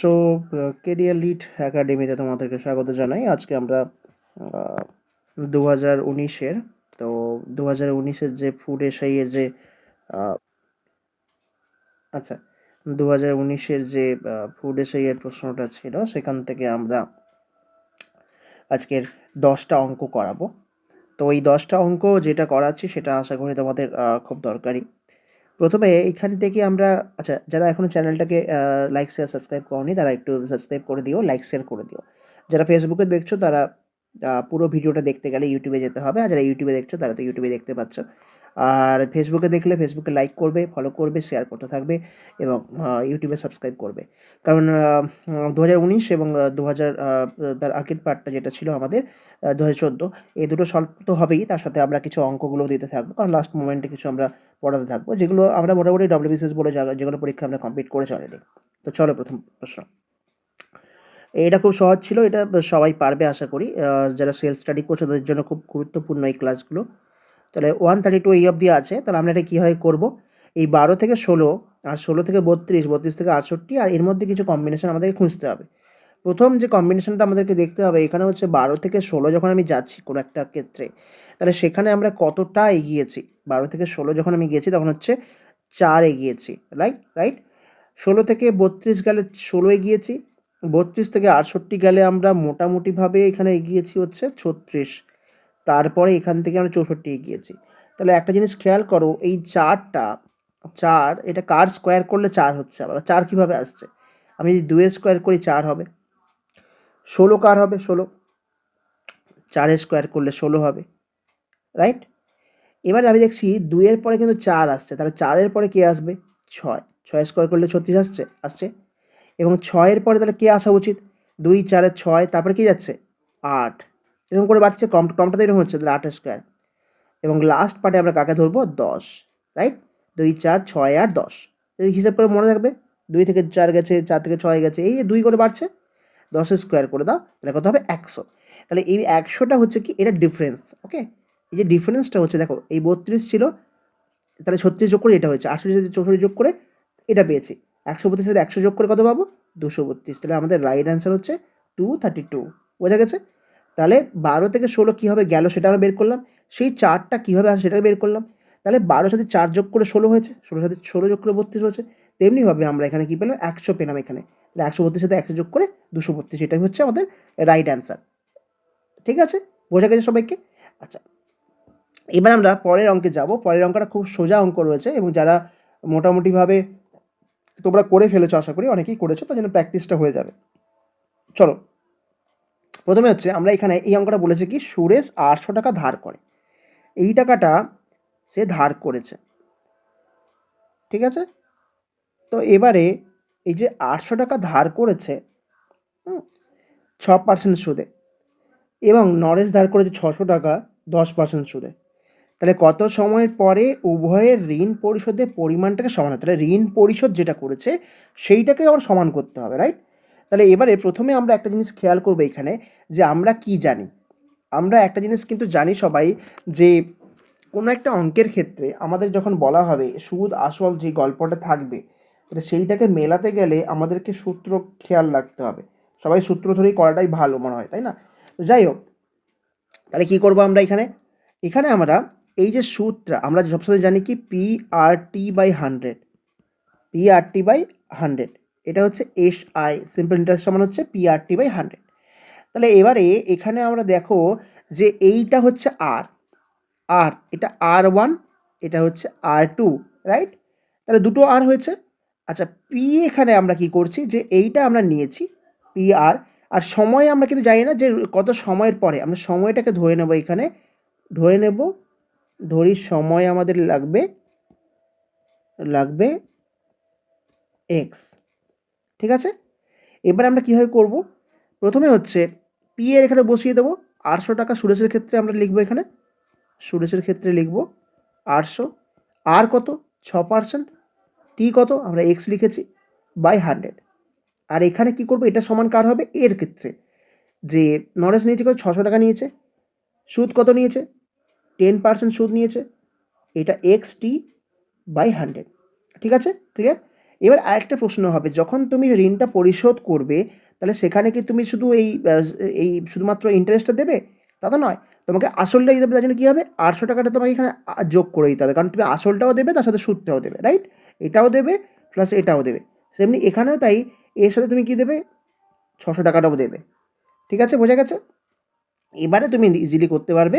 So career lead একাডেমিতে তোমাদেরকে স্বাগত জানাই। আজকে আমরা দু হাজার উনিশের, তো দু হাজার উনিশের যে ফুড এসআইয়ের যে আচ্ছা দু হাজার উনিশের যে ফুড এসআইয়ের প্রশ্নটা ছিল, সেখান থেকে আমরা আজকের দশটা অঙ্ক করাবো। তো এই দশটা অঙ্ক যেটা করাচ্ছি, সেটা আশা করি তোমাদের খুব দরকারি। প্রথমে এইখান থেকে আমরা আচ্ছা যারা এখনও চ্যানেলটাকে লাইক শেয়ার সাবস্ক্রাইব করনি, তারা একটু সাবস্ক্রাইব করে দিও লাইক শেয়ার করে দিও। যারা ফেসবুকে দেখছ, তারা পুরো ভিডিওটা দেখতে গেলে ইউটিউবে যেতে হবে, আর যারা ইউটিউবে দেখছ, তারা তো ইউটিউবে দেখতে পাচ্ছ। আর ফেসবুকে দেখলে ফেসবুকে লাইক করবে ফলো করবে শেয়ার করতে থাকবে এবং ইউটিউবে সাবস্ক্রাইব করবে। কারণ দু হাজার উনিশ এবং দু হাজার তার আগের পার্টটা যেটা ছিল আমাদের দু হাজার চোদ্দ, এই দুটো সলভ তো হবেই, তার সাথে আমরা কিছু অঙ্কগুলো দিতে থাকব, কারণ লাস্ট মোমেন্টে কিছু আমরা পড়াতে থাকব, যেগুলো আমরা মোটামুটি ডব্লিউবিসিএস বলে যেগুলো পরীক্ষা আমরা কমপ্লিট করেছি অলরেডি তো চলো প্রথম প্রশ্ন। এটা খুব সহজ ছিল, এটা সবাই পারবে আশা করি যারা সেলফ স্টাডি করছে, তাদের জন্য খুব গুরুত্বপূর্ণ এই ক্লাসগুলো তাহলে ওয়ান থার্টি টু এই অবধি আছে, তাহলে আমরা এটা কীভাবে করব? এই বারো থেকে ষোলো আর ষোলো থেকে বত্রিশ বত্রিশ থেকে আটষট্টি, আর এর মধ্যে কিছু কম্বিনেশন আমাদেরকে খুঁজতে হবে। প্রথম যে কম্বিনেশনটা আমাদেরকে দেখতে হবে, এখানে হচ্ছে বারো থেকে ষোলো যখন আমি যাচ্ছি কোনো একটা ক্ষেত্রে, তাহলে সেখানে আমরা কতটা এগিয়েছি? বারো থেকে ষোলো যখন আমি গিয়েছি, তখন হচ্ছে চার এগিয়েছি রাইট রাইট ষোলো থেকে বত্রিশ গেলে ষোলো এগিয়েছি, বত্রিশ থেকে আটষট্টি গেলে আমরা মোটামুটিভাবে এখানে এগিয়েছি হচ্ছে ছত্রিশ। তারপরে এখান থেকে আমরা চৌষট্টি এগিয়েছি। তাহলে একটা জিনিস খেয়াল করো, এই চারটা, চার, এটা কার স্কোয়ার করলে চার হচ্ছে আবার? চার কীভাবে আসছে? আমি যদি দুয়ের স্কোয়ার করি, চার হবে। ষোলো কার হবে? ষোলো। চারের স্কোয়ার করলে ষোলো হবে। রাইট এবার আমি দেখছি দুইয়ের পরে কিন্তু চার আসছে। তাহলে চারের পরে কে আসবে? ছয়। ছয় স্কোয়ার করলে ছত্রিশ আসছে আসছে। এবং ছয়ের পরে তাহলে কে আসা উচিত? দুই চারের ছয়, তারপরে কি যাচ্ছে? আট। এরকম করে বাড়ছে কম কমটা তো এরকম হচ্ছে, তাহলে আট স্কোয়ার এবং লাস্ট পার্টে আমরা কাকে ধরবো? দশ রাইট দুই, চার, ছয় আট দশ। হিসাব করে মনে থাকবে, দুই থেকে চার গেছে, চার থেকে ছয় গেছে, এই দুই করে বাড়ছে দশের স্কোয়ার করে দাও, তাহলে কত হবে? একশো। তাহলে এই একশোটা হচ্ছে কি? এটা ডিফারেন্স ওকে এই যে ডিফারেন্সটা হচ্ছে, দেখো, এই বত্রিশ ছিল, তাহলে ছত্রিশ যোগ করে এটা হয়েছে সাথে চৌষট্টি যোগ করে এটা পেয়েছি। একশো বত্রিশ সাথে একশো যোগ করে কত পাবো? দুশো বত্রিশ। তাহলে আমাদের রাইট অ্যান্সার হচ্ছে টু থার্টি টু বোঝা গেছে? তাহলে বারো থেকে ষোলো কীভাবে গেল সেটা আমরা বের করলাম। সেই চারটা কীভাবে আসে সেটাকে বের করলাম। তাহলে বারোর সাথে চার যোগ করে ষোলো হয়েছে। ষোলোর সাথে ষোলো যোগ করে বত্রিশ হয়েছে। তেমনিভাবে আমরা এখানে কী পেলাম? একশো পেলাম এখানে। তাহলে একশো বত্রিশ সাথে একশো যোগ করে দুশো বত্রিশ, এটাই হচ্ছে আমাদের রাইট অ্যান্সার ঠিক আছে? বোঝা গেছে সবাইকে? আচ্ছা। এবার আমরা পরের অঙ্কে যাব। পরের অঙ্কটা খুব সোজা অঙ্ক রয়েছে এবং যারা মোটামুটিভাবে তোমরা করে ফেলেছো, আশা করি অনেকেই করেছ, তার জন্য প্র্যাকটিসটা হয়ে যাবে। চলো। প্রথমে হচ্ছে আমরা এখানে এই অঙ্কটা বলেছি কি, সুরেশ আটশো টাকা ধার করে। এই টাকাটা সে ধার করেছে। ঠিক আছে? তো এবারে এই যে আটশো টাকা ধার করেছে ছ পার্সেন্ট সুদে এবং নরেশ ধার করেছে ছশো টাকা, দশ পার্সেন্ট সুদে। তাহলে কত সময়ের পরে উভয়ের ঋণ পরিশোধের পরিমাণটাকে সমান হয়? তাহলে ঋণ পরিশোধ যেটা করেছে, সেইটাকে আবার সমান করতে হবে রাইট তাহলে এবারে প্রথমে আমরা একটা জিনিস খেয়াল করব এখানে যে আমরা কি জানি। আমরা একটা জিনিস কিন্তু জানি সবাই যে কোনো একটা অঙ্কের ক্ষেত্রে আমাদের যখন বলা হবে সুদ আসল যে গল্পটা থাকবে, তাহলে সেইটাকে মেলাতে গেলে আমাদেরকে সূত্র খেয়াল রাখতে হবে। সবাই সূত্র ধরেই করাটাই ভালো মনে হয়, তাই না? যাই হোক, তাহলে কী করব আমরা এখানে? এখানে আমরা এই যে সুদটা আমরা সবসময় জানি কি? P R T by hundred P R T by hundred এটা হচ্ছে এস আই সিম্পল ইন্টারেস্ট সমান হচ্ছে P R T by hundred তাহলে এবারে এখানে আমরা দেখো যে এইটা হচ্ছে আর আর এটা আর ওয়ান এটা হচ্ছে আর টু রাইট তাহলে দুটো আর হয়েছে। আচ্ছা পি এখানে আমরা কি করছি? যে এইটা আমরা নিয়েছি পি আর আর সময় আমরা কিন্তু জানি না যে কত সময়ের পরে। আমরা সময়টাকে ধরে নেব এখানে। ধরে নেব, ধরি সময় আমাদের লাগবে লাগবে এক্স ঠিক আছে? এবার আমরা কীভাবে করব? প্রথমে হচ্ছে পি এর এখানে বসিয়ে দেবো। আটশো টাকা সুরেশের ক্ষেত্রে আমরা লিখব এখানে। সুরেশের ক্ষেত্রে লিখব আটশো। আর কত? ছ পার্সেন্ট টি কত? আমরা এক্স লিখেছি বাই হান্ড্রেড আর এখানে কি করব? এটা সমান কার হবে? এর ক্ষেত্রে। যে নরেশ নিয়েছে কত? ছশো টাকা নিয়েছে। সুদ কত নিয়েছে? টেন পার্সেন্ট সুদ নিয়েছে। এটা এক্স টি বাই হান্ড্রেড ঠিক আছে? ক্লিয়ার এবার আরেকটা প্রশ্ন হবে, যখন তুমি ঋণটা পরিশোধ করবে, তাহলে সেখানে কি তুমি শুধু এই এই শুধুমাত্র ইন্টারেস্টটা দেবে? তা তো নয়। তোমাকে আসলটা দিতে হবে, তার জন্য কী হবে? আটশো টাকাটা তোমাকে এখানে যোগ করে দিতে হবে। কারণ তুমি আসলটাও দেবে, তার সাথে সুদটাও দেবে রাইট এটাও দেবে প্লাস এটাও দেবে। সেমনি এখানেও তাই, এর সাথে তুমি কী দেবে? ছশো টাকাটাও দেবে। ঠিক আছে? বোঝা গেছে? এবারে তুমি ইজিলি করতে পারবে।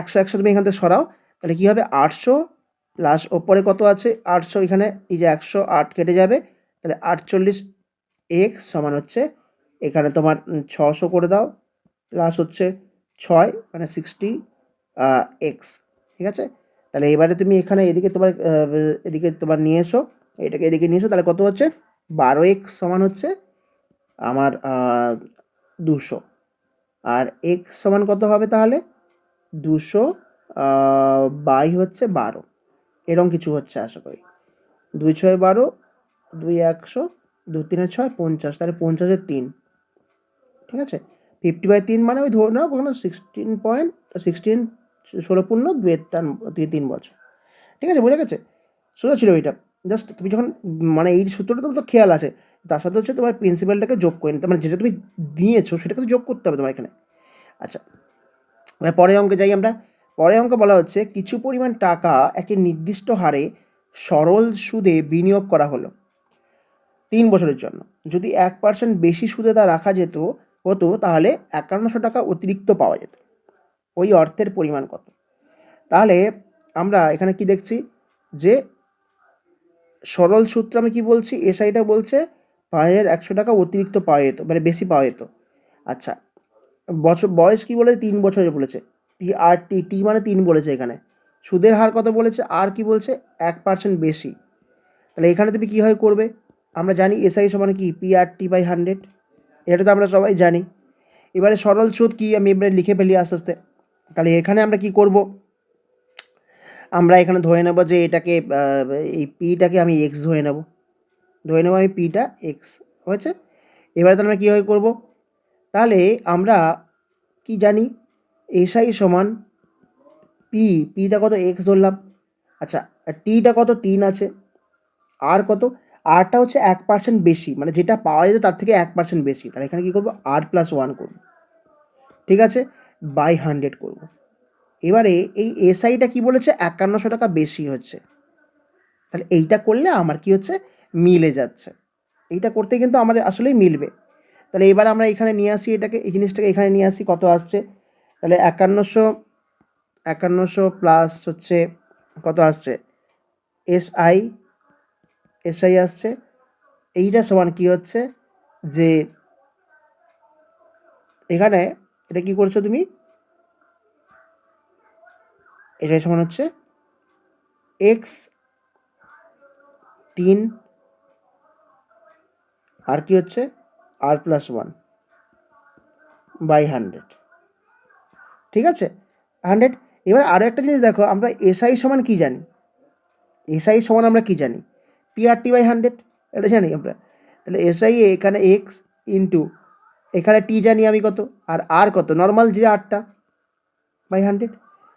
একশো একশো তুমি এখান থেকে সরাও, তাহলে কী হবে? আটশো প্লাস ওপরে কত আছে? আটশো, এখানে এই যে একশো আট কেটে যাবে। তাহলে আটচল্লিশ এক্স সমান হচ্ছে, এখানে তোমার ছশো করে দাও। প্লাস হচ্ছে ছয় মানে সিক্সটি এক্স। ঠিক আছে? তাহলে এবারে তুমি এখানে এদিকে তোমার এদিকে তোমার নিয়ে এসো। এটাকে এদিকে নিয়ে এসো, তাহলে কত হচ্ছে? বারো এক্স সমান হচ্ছে আমার দুশো। আর এক্স সমান কত হবে তাহলে? দুশো বাই হচ্ছে বারো। এরকম কিছু হচ্ছে আশা করি। দুই ছয় বারো, দুই একশো দু তিনে ছয়, পঞ্চাশ, তাহলে পঞ্চাশের তিন। ঠিক আছে? ফিফটি বাই তিন মানে ওই ধরে নাও কখনো সিক্সটিন পয়েন্ট সিক্সটিন ষোলো পূর্ণ দুয়ের তার, দুই তিন বছর। ঠিক আছে? বোঝা গেছে? সোজা ছিল এটা জাস্ট তুমি যখন মানে এই সূত্রটা তোমার তো খেয়াল আছে। তার সাথে হচ্ছে তোমার প্রিন্সিপালটাকে যোগ করে নিতে মানে যেটা তুমি দিয়েছ সেটাকে তো যোগ করতে হবে তোমার এখানে। আচ্ছা এবার পরের অঙ্কে যাই আমরা। পরের অঙ্কে বলা হচ্ছে, কিছু পরিমাণ টাকা একটি নির্দিষ্ট হারে সরল সুদে বিনিয়োগ করা হলো তিন বছরের জন্য। যদি এক পার্সেন্ট বেশি সুদে তা রাখা যেত, হতো, তাহলে একান্নশো টাকা অতিরিক্ত পাওয়া যেত। ওই অর্থের পরিমাণ কত? তাহলে আমরা এখানে কি দেখছি? যে সরল সূত্র আমি কি বলছি? এসআইটা বলছে পাঁচ একশো টাকা অতিরিক্ত পাওয়া যেত মানে বেশি পাওয়া যেত। আচ্ছা বছর, বয়স কি বলে? তিন বছরের বলেছে। টি, আর টি টি মানে তিন বলেছে এখানে। সুদের হার কত বলেছে? আর কি বলছে? এক পার্সেন্ট বেশি। তাহলে এখানে তুমি কীভাবে করবে? আমরা জানি এসআই সমান কি? P, R, T by hundred. এটা তো আমরা সবাই জানি। এবারে সরল সুদ কি? আমি এবারে লিখে ফেলি আস্তে আস্তে। তাহলে এখানে আমরা কি করব? আমরা এখানে ধরে নেব যে এটাকে এই পিটাকে আমি এক্স ধরে নেব। ধরে নেব আমি পিটা এক্স হয়েছে? এবারে তাহলে আমরা কীভাবে করব? তাহলে আমরা কি জানি? এসআই সমান পি পিটা কত এক্স ধরলাম? আচ্ছা টিটা কত তিন আছে? আর কত? আরটা হচ্ছে এক পার্সেন্ট বেশি মানে যেটা পাওয়া যেত তার থেকে এক পার্সেন্ট বেশি। তাহলে এখানে কী করব? আর প্লাস ওয়ান করব। ঠিক আছে? বাই হান্ড্রেড করব। এবারে এই এসআইটা কি বলেছে? একান্নশো টাকা বেশি হচ্ছে। তাহলে এইটা করলে আমার কি হচ্ছে? মিলে যাচ্ছে। এইটা করতে কিন্তু আমাদের আসলেই মিলবে। তাহলে এবার আমরা এখানে নিয়ে আসি এটাকে, এই জিনিসটাকে এখানে নিয়ে আসি, কত আসছে? তাহলে একান্নশো একান্নশো প্লাস হচ্ছে কত আসছে? এসআই এসআই আসছে। এইটা সমান কি হচ্ছে? যে এখানে এটা কি করছ তুমি? এটাই সমান হচ্ছে এক্স তিন, আর কি হচ্ছে? R plus one by hundred ঠিক আছে? হান্ড্রেড এবার আরও একটা জিনিস দেখো, আমরা এসআই সমান কি জানি? এসআই সমান আমরা কি জানি? পিআরটি বাই হান্ড্রেড এটা জানি আমরা। তাহলে এসআই এখানে এক্স ইন্টু এখানে টি জানি আমি কত, আর আর কত? নর্মাল যে আরটা বাই হান্ড্রেড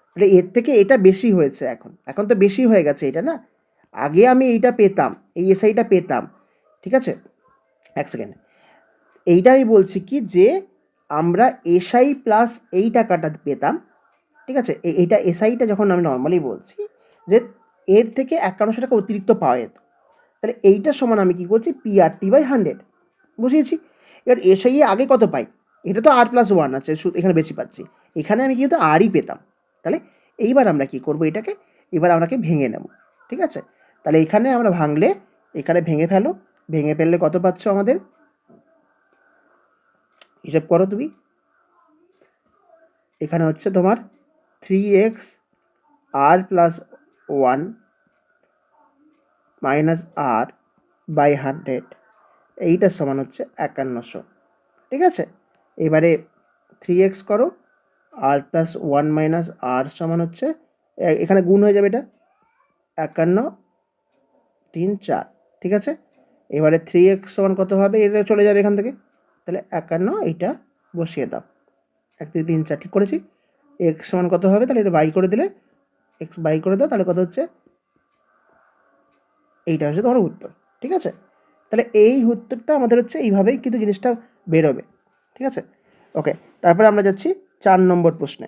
তাহলে এর থেকে এটা বেশি হয়েছে এখন। এখন তো বেশি হয়ে গেছে এটা, না? আগে আমি এইটা পেতাম, এই এসআইটা পেতাম, ঠিক আছে? এক সেকেন্ড এইটা আমি বলছি কি যে আমরা এসআই প্লাস এই টাকাটা পেতাম, ঠিক আছে? এইটা এসআইটা যখন আমি নর্মালি বলছি যে এর থেকে একান্নশো টাকা অতিরিক্ত পাওয়া যেত। তাহলে এইটার সমান আমি কি করছি? পিআরটি বাই হান্ড্রেড বুঝিয়েছি? এবার এসআই আগে কত পাই? এটা তো আর প্লাস ওয়ান আছে এখানে বেশি পাচ্ছি। এখানে আমি কিন্তু আরই পেতাম। তাহলে এইবার আমরা কি করব এটাকে? এবার আমরাকে ভেঙে নেব, ঠিক আছে? তাহলে এখানে আমরা ভাঙলে, এখানে ভেঙে ফেলো। ভেঙে ফেললে কত পাচ্ছ আমাদের? হিসাব করো তুমি। এখানে হচ্ছে তোমার three X R plus one minus R by hundred এইটার সমান হচ্ছে একান্নশো। ঠিক আছে? এবারে থ্রি এক্স করো R plus one minus R সমান হচ্ছে এখানে গুণ হয়ে যাবে এটা। একান্ন, তিন, চার। ঠিক আছে? এবারে থ্রি এক্স সমান কত হবে? এটা চলে যাবে এখান থেকে। তাহলে একান্ন এইটা বসিয়ে দাও। এক, দুই, তিন, চার, ঠিক করেছি? এক্স সমান কত হবে? তাহলে এটা বাই করে দিলে এক্স বাই করে দাও, তাহলে কত হচ্ছে? এইটা হচ্ছে তোমার উত্তর, ঠিক আছে? তাহলে এই উত্তরটা আমাদের হচ্ছে এইভাবেই কিন্তু জিনিসটা বেরোবে, ঠিক আছে? ওকে তারপরে আমরা যাচ্ছি চার নম্বর প্রশ্নে।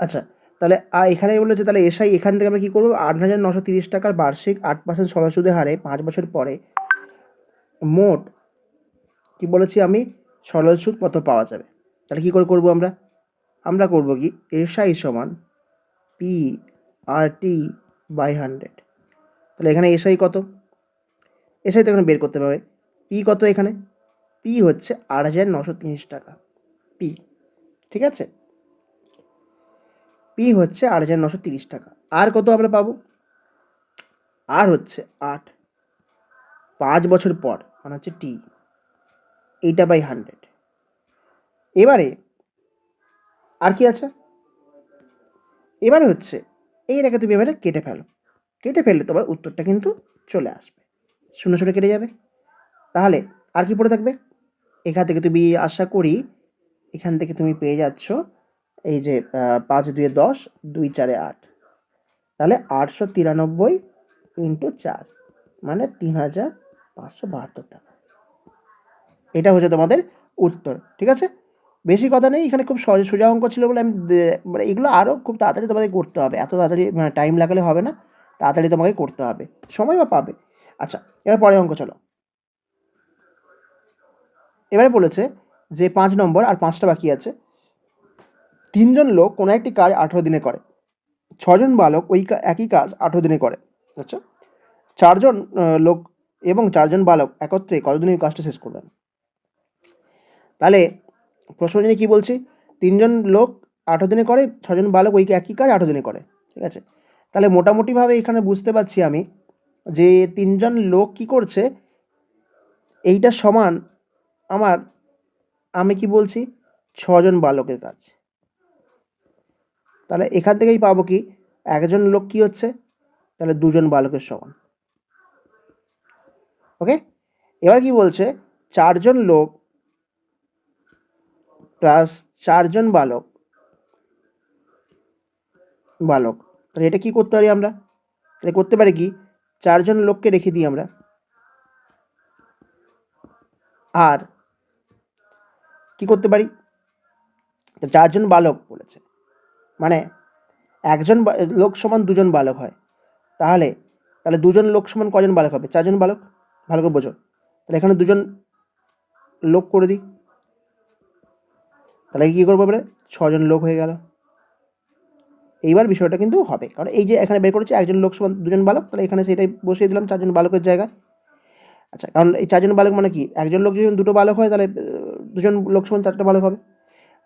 আচ্ছা তাহলে এখানে বলেছে, তাহলে এসআই, এখান থেকে আমরা কী করব? আট হাজার নশো তিরিশ টাকার বার্ষিক আট পার্সেন্ট সরল সুদের হারে পাঁচ বছর পরে মোট কি বলেছি আমি? সরল সুদ কত পাওয়া যাবে। তাহলে কী করে করব আমরা? আমরা করব কি? এসআই সমান P R T by hundred তাহলে এখানে এসআই কত? এসআই তো এখানে বের করতে পারবে পি কত এখানে? পি হচ্ছে আট হাজার নশো তিরিশ টাকা। পি ঠিক আছে? পি হচ্ছে আট হাজার নশো তিরিশ টাকা। আর কত আমরা পাবো? আর হচ্ছে আট। পাঁচ বছর পর মানে হচ্ছে টি এইটা বাই হান্ড্রেড এবারে আর কি আছে? এবারে হচ্ছে, এই এইটাকে তুমি এবারে কেটে ফেলো। কেটে ফেললে তোমার উত্তরটা কিন্তু চলে আসবে। শূন্য শূন্য কেটে যাবে। তাহলে আর কি পড়ে থাকবে? এখান থেকে তুমি আশা করি এখান থেকে তুমি পেয়ে যাচ্ছ এই যে পাঁচ দুয়ে দশ, দুই চারে আট। তাহলে আটশো তিরানব্বই ইন্টু চার মানে তিন হাজার পাঁচশো বাহাত্তর টাকা। এটা হচ্ছে তোমাদের উত্তর, ঠিক আছে? বেশি কথা নেই, এখানে খুব সহজ সোজা অঙ্ক ছিল বলে আমি মানে এগুলো আরও খুব তাড়াতাড়ি তোমাদের করতে হবে, এত তাড়াতাড়ি টাইম লাগালে হবে না, তাড়াতাড়ি তোমাকে করতে হবে, সময় বা পাবে? আচ্ছা এবার পরের অঙ্ক চলো। এবারে বলেছে যে পাঁচ নম্বর আর পাঁচটা বাকি আছে, তিনজন লোক কোনো একটি কাজ আঠেরো দিনে করে, ছজন বালক ওই একই কাজ আঠেরো দিনে করে আচ্ছা? চারজন লোক এবং চারজন বালক একত্রে কতদিনে এই কাজটা শেষ করবেন? তাহলে প্রশ্ন জেনে কী বলছি? তিনজন লোক আঠেরো দিনে করে, ছজন বালক ওই একই কাজ আঠেরো দিনে করে, ঠিক আছে? তাহলে মোটামুটিভাবে এখানে বুঝতে পারছি আমি যে তিনজন লোক কি করছে, এইটা সমান আমার, আমি কি বলছি? ছজন বালকের কাজ। তাহলে এখান থেকেই পাবো কি? একজন লোক কি হচ্ছে? তাহলে দুজন বালকের সমান। ওকে? এবার কি বলছে? চারজন লোক প্লাস চারজন বালক। বালক। তাহলে এটা কি করতে পারি আমরা? তাহলে করতে পারি কি? চারজন লোককে রেখে দিই আমরা। আর কি করতে পারি? চারজন বালক বলেছে। মানে একজন লোক সমান দুজন বালক হয়। তাহলে তাহলে দুজন লোক সমান কজন বালক হবে? চারজন বালক? ভালো করে বোঝো। তাহলে এখানে দুজন লোক করে দিই। তাহলে কী করব এবারে? ছজন লোক হয়ে গেল। এইবার বিষয়টা কিন্তু হবে। কারণ এই যে এখানে বের করেছি একজন লোক সমান দুজন বালক, তাহলে এখানে সেটাই বসিয়ে দিলাম চারজন বালকের জায়গায়। আচ্ছা কারণ এই চারজন বালক মানে কি? একজন লোক যদি দুটো বালক হয়, তাহলে দুজন লোক সমান চারটা বালক হবে।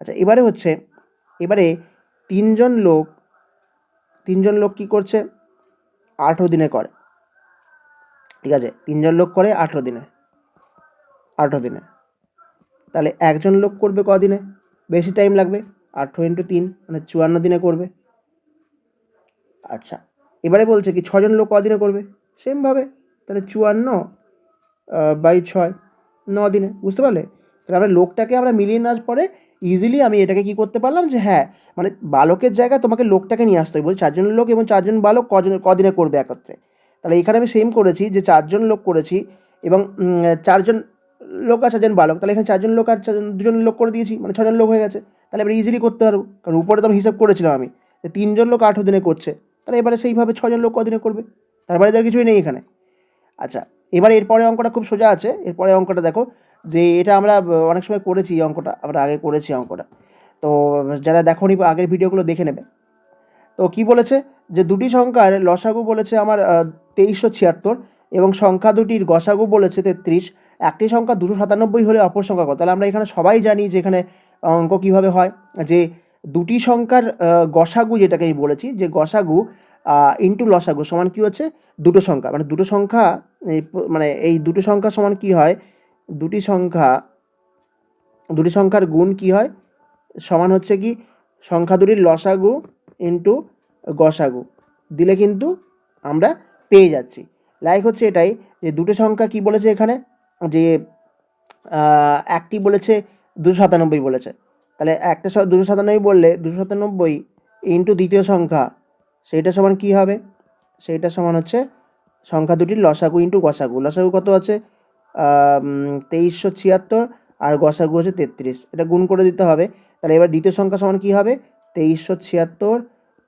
আচ্ছা এবারে হচ্ছে, এবারে তিনজন লোক তিনজন লোক কি করছে? আঠেরো দিনে করে। ঠিক আছে? তিনজন লোক করে আঠেরো দিনে। আঠেরো দিনে। তাহলে একজন লোক করবে কদিনে? বেশি টাইম লাগবে আঠেরো ইন্টু তিন মানে চুয়ান্ন দিনে করবে। আচ্ছা এবারে বলছে কি, ছজন লোক কদিনে করবে? সেমভাবে তাহলে চুয়ান্ন বাই ছয়, ন দিনে, বুঝতে পারলে? তাহলে আমরা লোকটাকে আমরা মিলিয়ে নেওয়ার পরে ইজিলি আমি এটাকে কি করতে পারলাম যে হ্যাঁ মানে বালকের জায়গায় তোমাকে লোকটাকে নিয়ে আসতে হবে। বলছি চারজন লোক এবং চারজন বালক কজন, কদিনে করবে একত্রে? তাহলে এখানে আমি সেম করেছি যে, চারজন লোক করেছি এবং চারজন লোক আর চারজন বালক তাহলে এখানে চারজন লোক আর চারজন দুজন লোক করে দিয়েছি মানে ছজন লোক হয়ে গেছে। তাহলে এবার ইজিলি করতে পারব। কারণ উপরে তো হিসাব করেছিলাম আমি যে তিনজন লোক আঠেরো দিনে করছে। তাহলে এবারে সেইভাবে ছজন লোক কদিনে করবে? তারপরে তো কিছুই নেই এখানে। আচ্ছা এবারে এরপরে অঙ্কটা খুব সোজা আছে। এরপরে অঙ্কটা দেখো যে এটা আমরা অনেক সময় করেছি এই অঙ্কটা। আমরা আগে করেছি অঙ্কটা। তো, যারা দেখোনি বা আগের ভিডিওগুলো দেখে নেবে। তো কি বলেছে? যে দুটি সংখ্যার লসাগু বলেছে আমার তেইশশো ছিয়াত্তর এবং সংখ্যা দুটির গসাগু বলেছে তেত্রিশ। একটি সংখ্যা দুশো সাতানব্বই হলে অপর সংখ্যা কত? তাহলে আমরা এখানে সবাই জানি যে এখানে অঙ্ক কীভাবে হয়। যে দুটি সংখ্যার গসাগু যেটাকে আমি বলেছি, যে গসাগু ইন্টু লসাগু সমান কি হচ্ছে? দুটো সংখ্যা। মানে দুটো সংখ্যা মানে এই দুটো সংখ্যা সমান কি হয়? দুটি সংখ্যা, দুটি সংখ্যার গুণ কি হয়? সমান হচ্ছে কি? সংখ্যা দুটির লসাগু ইন্টু গসাগু। দিলে কিন্তু আমরা পেয়ে যাচ্ছি। লাইক হচ্ছে এটাই যে দুটো সংখ্যা কি বলেছে এখানে? যে একটি বলেছে, দুশো সাতানব্বই বলেছে। তাহলে একটা দুশো সাতানব্বই বললে দুশো সাতানব্বই ইন্টু দ্বিতীয় সংখ্যা, সেইটা সমান কি হবে? সেইটা সমান হচ্ছে সংখ্যা দুটির লসাগু ইন্টু গসাগু। লসাগু কত আছে? তেইশশো ছিয়াত্তর আর গসাগু হচ্ছে তেত্রিশ। এটা গুণ করে দিতে হবে। তাহলে এবার দ্বিতীয় সংখ্যা সমান কী হবে? তেইশশো ছিয়াত্তর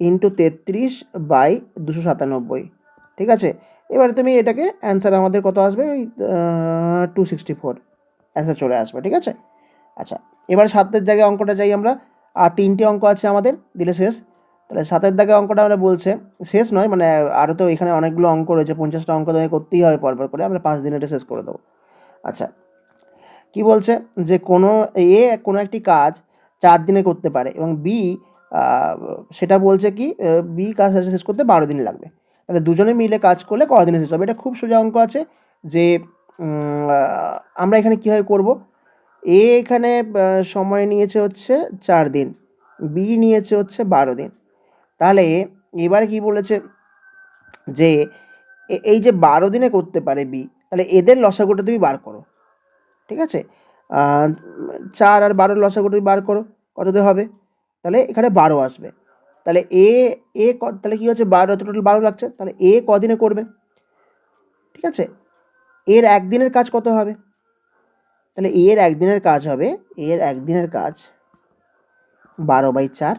ইন্টু তেত্রিশ বাই দুশো সাতানব্বই। ঠিক আছে? এবারে তুমি এটাকে অ্যান্সার আমাদের কত আসবে? ওই টু সিক্সটি ফোর অ্যান্সার চলে আসবে, ঠিক আছে? আচ্ছা এবার সাতের জায়গায় অঙ্কটা যাই আমরা। আর তিনটে অঙ্ক আছে আমাদের, দিলে শেষ। তাহলে সাতের দাগে অঙ্কটা আমরা বলছে, শেষ নয় মানে আরও তো এখানে অনেকগুলো অঙ্ক রয়েছে, পঞ্চাশটা অঙ্ক তোমাকে করতেই হবে পরপর করে, আমরা পাঁচ দিনে এটা শেষ করে দেবো। আচ্ছা কি বলছে? যে কোনো এ, কোনো একটি কাজ চার দিনে করতে পারে এবং বি সেটা বলছে কি বি কাজ শেষ করতে বারো দিন লাগবে। তাহলে দুজনে মিলে কাজ করলে কদিনে শেষ হবে? এটা খুব সোজা অঙ্ক আছে যে আমরা এখানে কীভাবে করব? এ এখানে সময় নিয়েছে হচ্ছে চার দিন, বি নিয়েছে হচ্ছে বারো দিন। তাহলে এবারে কি বলেছে যে এই যে বারো দিনে করতে পারে বি, তাহলে এদের লসাগুটা তুমি বার করো। ঠিক আছে? চার আর বারোর লসাগুটা তুমি বার করো। কততে হবে? তাহলে এখানে বারো আসবে। তাহলে এ এ ক, তাহলে কী হচ্ছে? বারো টোটাল বারো লাগছে। তাহলে এ কদিনে করবে? ঠিক আছে? এর একদিনের কাজ কত হবে? তাহলে এর একদিনের কাজ হবে এর একদিনের কাজ বারো বাই চার।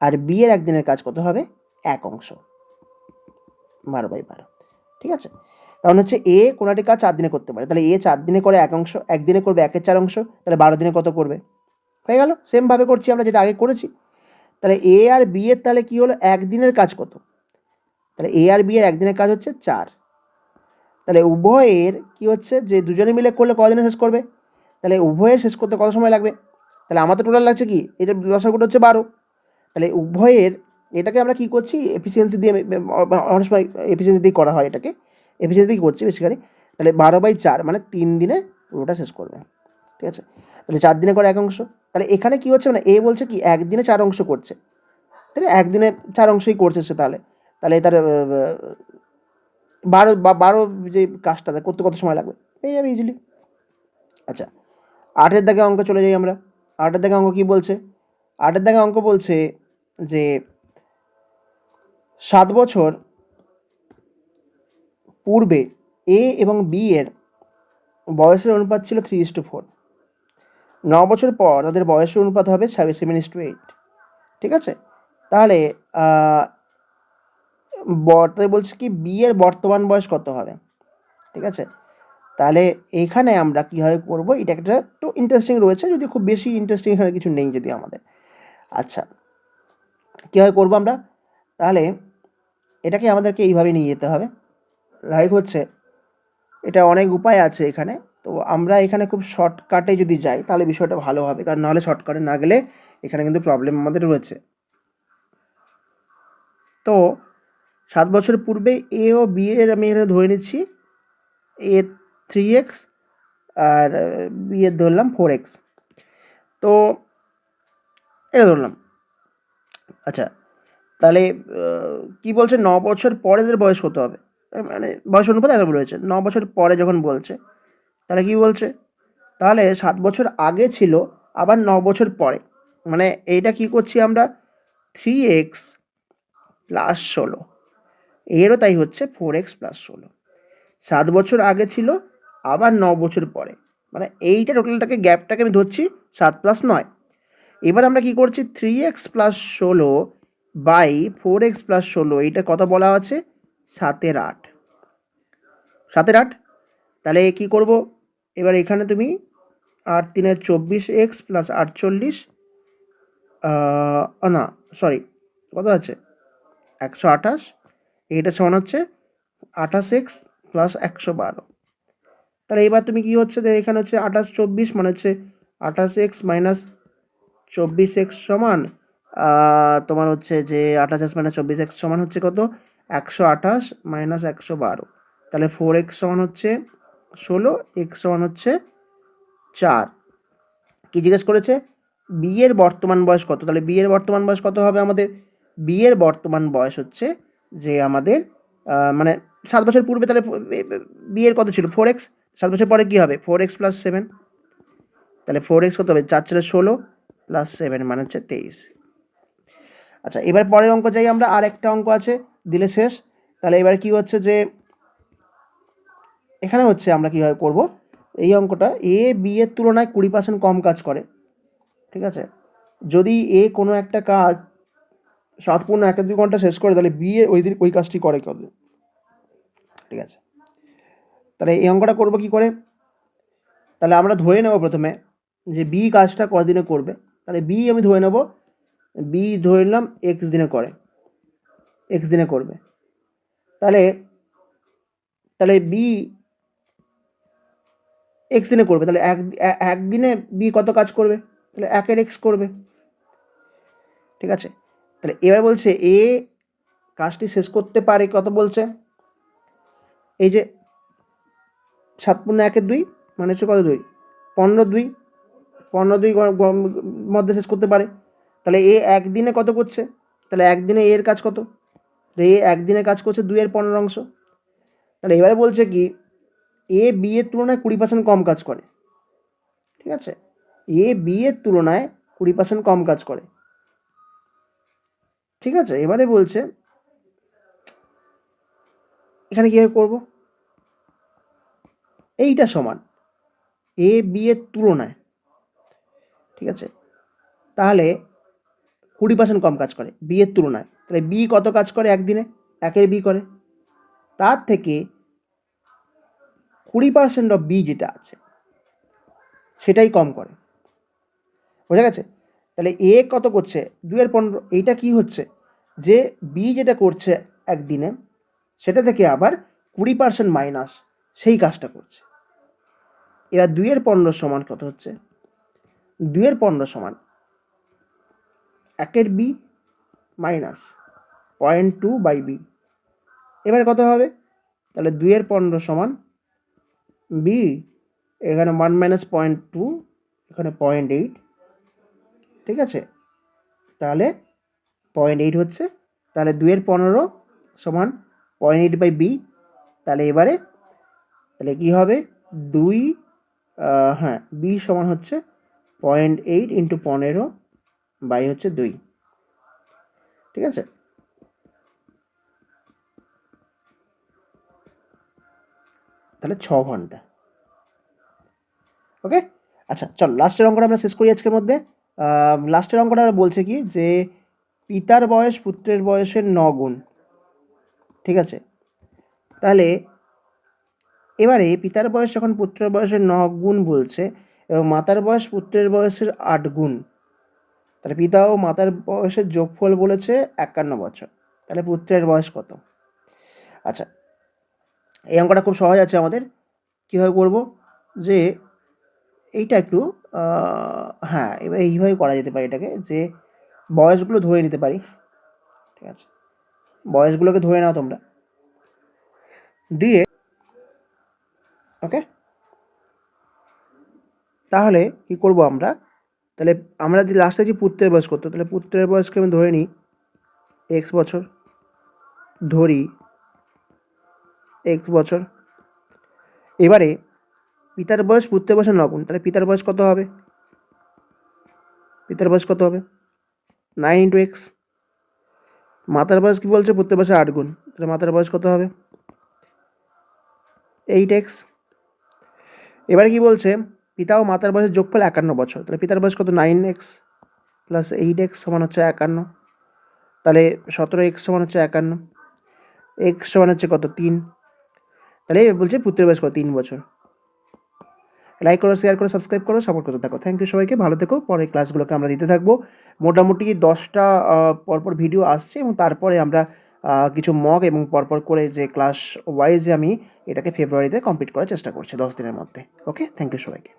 আর বি এর একদিনের কাজ কত হবে? এক অংশ। বারো বাই বারো। ঠিক আছে? কারণ হচ্ছে এ কোনোটি কাজ চার দিনে করতে পারে। তাহলে এ চার দিনে করে এক অংশ, একদিনে করবে একের চার অংশ, তাহলে বারো দিনে কত করবে? হয়ে গেল? সেমভাবে করছি আমরা, যেটা আগে করেছি। তাহলে এ আর বি এর তাহলে কী হলো? একদিনের কাজ কত? তাহলে এ আর বি এর একদিনের কাজ হচ্ছে চার। তাহলে উভয়ের কি হচ্ছে? যে দুজনে মিলে করলে কদিনে শেষ করবে? তাহলে উভয়ের শেষ করতে কত সময় লাগবে? তাহলে আমার তো টোটাল লাগছে কি? এটা দশাগুলো হচ্ছে বারো। তাহলে উভয়ের এটাকে আমরা কী করছি? এফিসিয়েন্সি দিয়ে অনেক সময় এফিসিয়েন্সি দিয়ে করা হয় এটাকে। এফিসিয়েন্সি দিয়ে করছি বেসিক্যালি তাহলে বারো বাই চার মানে তিন দিনে পুরোটা শেষ করবে। ঠিক আছে? তাহলে চার দিনে করে এক অংশ। তাহলে এখানে কী হচ্ছে? মানে এ বলছে কি, একদিনে চার অংশ করছে। তাহলে একদিনে চার অংশই করছে সে তাহলে। তাহলে তার বারো, বা, বারো যে কাজটা করতে কত সময় লাগবে? পেয়ে যাবে ইজিলি আচ্ছা আটের দাগে অঙ্ক চলে যাই আমরা। আটের দাগে অঙ্ক কী বলছে? আটের দাগে অঙ্ক বলছে যে সাত বছর পূর্বে এ এবং বি এর বয়সের অনুপাত ছিল থ্রি ইস টু ফোর ন বছর পর তাদের বয়সের অনুপাত হবে সেভেন ইস টু এইট ঠিক আছে? তাহলে তাই বলছে কি বিয়ের বর্তমান বয়স কত হবে? ঠিক আছে? তাহলে এইখানে আমরা কীভাবে করব? এটা একটা একটু ইন্টারেস্টিং রয়েছে, যদি খুব বেশি ইন্টারেস্টিং এখানে কিছু নেই যদি আমাদের। আচ্ছা কীভাবে করব আমরা? তাহলে, এটাকে আমাদেরকে এইভাবে নিয়ে যেতে হবে। লাইক হচ্ছে, এটা অনেক উপায় আছে এখানে। তো আমরা এখানে খুব শর্টকাটে যদি যাই, তাহলে বিষয়টা ভালো হবে। কারণ নাহলে শর্টকাটে না গেলে এখানে কিন্তু প্রবলেম আমাদের রয়েছে। তো সাত বছর পূর্বে এ ও বি এর আমি এখানে ধরে নিচ্ছি। এ থ্রি এক্স আর বি এর ধরলাম ফোর এক্স তো এটা ধরলাম। আচ্ছা তাহলে কি বলছে? ন বছর পরে এদের বয়স কত হবে? মানে বয়স অনুপাত এত বলেছে ন বছর পরে যখন বলছে তাহলে কি বলছে? তাহলে সাত বছর আগে ছিল, আবার ন বছর পরে। মানে এইটা কি করছি আমরা? থ্রি এক্স প্লাস ষোলো। এরও তাই হচ্ছে ফোর এক্স প্লাস ষোলো। সাত বছর আগে ছিল, আবার ন বছর পরে। মানে এইটা টোটালটাকে গ্যাপটাকে আমি ধরছি সাত প্লাস নয়। এবার আমরা কি করছি? থ্রি এক্স প্লাস ষোলো বাই ফোর এক্স প্লাস ষোলো, এইটা কত বলা আছে? সাতের আট। সাতের আট? তাহলে কি করব? এবার এখানে তুমি আট তিনে চব্বিশ এক্স প্লাস আটচল্লিশ না সরি কত আছে? একশো আঠাশ। এইটা সমান হচ্ছে আঠাশ এক্স প্লাস একশো বারো। তাহলে এবার তুমি কী হচ্ছে? এখানে হচ্ছে আঠাশ চব্বিশ মানে হচ্ছে আঠাশ এক্স মাইনাস চব্বিশ এক্স সমান তোমার হচ্ছে যে আঠাশ এক্স মাইনাস চব্বিশ এক্স সমান হচ্ছে কত? একশো আঠাশ মাইনাস একশো বারো। তাহলে ফোর এক্স সমান হচ্ছে ষোলো এক্স সমান হচ্ছে চার। কী জিজ্ঞেস করেছে? বিয়ের বর্তমান বয়স কত? তাহলে বিয়ের বর্তমান বয়স কত হবে আমাদের? বিয়ের বর্তমান বয়স হচ্ছে যে আমাদের মানে সাত বছর পূর্বে তাহলে বিয়ের কত ছিল? ফোর এক্স সাত বছর পরে কী হবে? ফোর এক্স প্লাস সেভেন তাহলে ফোর এক্স কত হবে? চার ছেলে ষোলো প্লাস সেভেন মানে হচ্ছে তেইশ। আচ্ছা এবার পরের অঙ্ক যাই আমরা, আর একটা অঙ্ক আছে, দিলে শেষ। তাহলে এবার কি হচ্ছে যে এখানে হচ্ছে আমরা কীভাবে করব? এই অঙ্কটা এ বি এর তুলনায় কুড়ি পার্সেন্ট কম কাজ করে। ঠিক আছে? যদি এ কোনো একটা কাজ সাত পূর্ণ এক দুই ঘণ্টা শেষ করে, তাহলে বি এ ওই দিন ওই কাজটি করে কবে? ঠিক আছে? তাহলে এই অঙ্কটা করব কি করে? তাহলে আমরা ধরে নেব প্রথমে যে বি কাজটা কদিনে করবে? তাহলে বি আমি ধরে নেব বি ধরে নিলাম এক্স দিনে করে। এক্স দিনে করবে। তাহলে তাহলে বি এক্স দিনে করবে, তাহলে এক একদিনে বি কত কাজ করবে? তাহলে একের এক্স করবে। ঠিক আছে? তাহলে এবার বলছে এ কাজটি শেষ করতে পারে, কত বলছে? এই যে সাত পূর্ণ একের দুই মানে হচ্ছে কত দুই? পনেরো দুই। পনেরো দুই মধ্যে শেষ করতে পারে। তাহলে এ একদিনে কত করছে? তাহলে একদিনে এর কাজ কত? এ একদিনে কাজ করছে দুইয়ের পনেরো অংশ। তাহলে এবারে বলছে কি এ বি এর তুলনায় কুড়ি পার্সেন্ট কম কাজ করে। ঠিক আছে? এ বি এর তুলনায় কুড়ি পার্সেন্ট কম কাজ করে। ঠিক আছে? এবারে বলছে, এখানে কীভাবে করব? এইটা সমান। এ বি এর তুলনায়। ঠিক আছে? তাহলে কুড়ি পার্সেন্ট কম কাজ করে বি এর তুলনায়। তাহলে বি কত কাজ করে একদিনে? একের বি করে। তার থেকে কুড়ি পার্সেন্ট অফ বি যেটা আছে, সেটাই কম করে। বোঝা গেছে? তাহলে এ কত করছে? দুয়ের পনেরো, এইটা কি হচ্ছে? যে বি যেটা করছে একদিনে, সেটা থেকে আবার কুড়ি পার্সেন্ট মাইনাস সেই কাজটা করছে। এবার দুইয়ের পনেরো সমান কত হচ্ছে? দুইয়ের পনেরো সমান একের B minus point two by B এবারে কত হবে? তাহলে দুইয়ের পনেরো সমান বি এখানে ওয়ান মাইনাস পয়েন্ট টু এখানে পয়েন্ট এইট ঠিক আছে? তাহলে পয়েন্ট এইট হচ্ছে, তাহলে দুইয়ের পনেরো সমান পয়েন্ট এইট বাই বি তাহলে এবারে, তাহলে কী হবে? দুই হ্যাঁ বি সমান হচ্ছে পয়েন্ট এইট ইন্টু পনেরো বাই হচ্ছে দুই, ঠিক আছে? তাহলে ছ ঘণ্টা। ওকে আচ্ছা চল লাস্টের অঙ্কটা আমরা শেষ করি আজকের মধ্যে। লাস্টের অঙ্কটা বলছে কি যে, পিতার বয়স পুত্রের বয়সের ন গুণ। ঠিক আছে? তাহলে, এবারে পিতার বয়স যখন পুত্রের বয়সের ন গুণ বলছে, এবং মাতার বয়স পুত্রের বয়সের আট গুণ, তাহলে পিতা ও মাতার বয়সের যোগফল বলেছে একান্ন বছর। তাহলে পুত্রের বয়স কত? আচ্ছা এই অঙ্কটা খুব সহজ আছে আমাদের। কীভাবে করব? যে এইটা একটু হ্যাঁ এবার এইভাবে করা যেতে পারে এটাকে। যে বয়সগুলো ধরে নিতে পারি। ঠিক আছে? বয়সগুলোকে ধরে নাও তোমরা। দিয়ে, ওকে? তাহলে কি করব আমরা? তাহলে আমরা যদি লাস্টে যে পুত্রের বয়স করতো, তাহলে পুত্রের বয়সকে আমি ধরে নিই। এক্স বছর ধরি। এক্স বছর। এবারে পিতার বয়স পুত্রের বয়সের নগুণ তাহলে পিতার বয়স কত হবে? পিতার বয়স কত হবে? নাইন ইন্টু এক্স মাতার বয়স কি বলছে? পুত্রের বয়সে আট গুণ। তাহলে মাতার বয়স কত হবে? এইট এক্স এবারে কি বলছে? পিতা ও মাতার বয়সের যোগফল একান্ন বছর। তাহলে পিতার বয়স কত? Nine X plus eight X সমান হচ্ছে একান্ন। তাহলে সতেরো এক্স সমান হচ্ছে একান্ন। এক্স সমান হচ্ছে কত? তিন। তাহলে বলছে পুত্রের বয়স কত? তিন বছর। লাইক করো শেয়ার করো সাবস্ক্রাইব করো সাপোর্ট করতে থাকো। থ্যাংক ইউ সবাইকে, ভালো থেকো। পরের ক্লাসগুলোকে আমরা দিতে থাকব। মোটামুটি দশটা পরপর ভিডিও আসছে এবং তারপরে আমরা কিছু মগ এবং পরপর করে যে ক্লাস ওয়াইজে আমি এটাকে ফেব্রুয়ারিতে কমপ্লিট করার চেষ্টা করছি, দশ দিনের মধ্যে। ওকে থ্যাংক ইউ সবাইকে।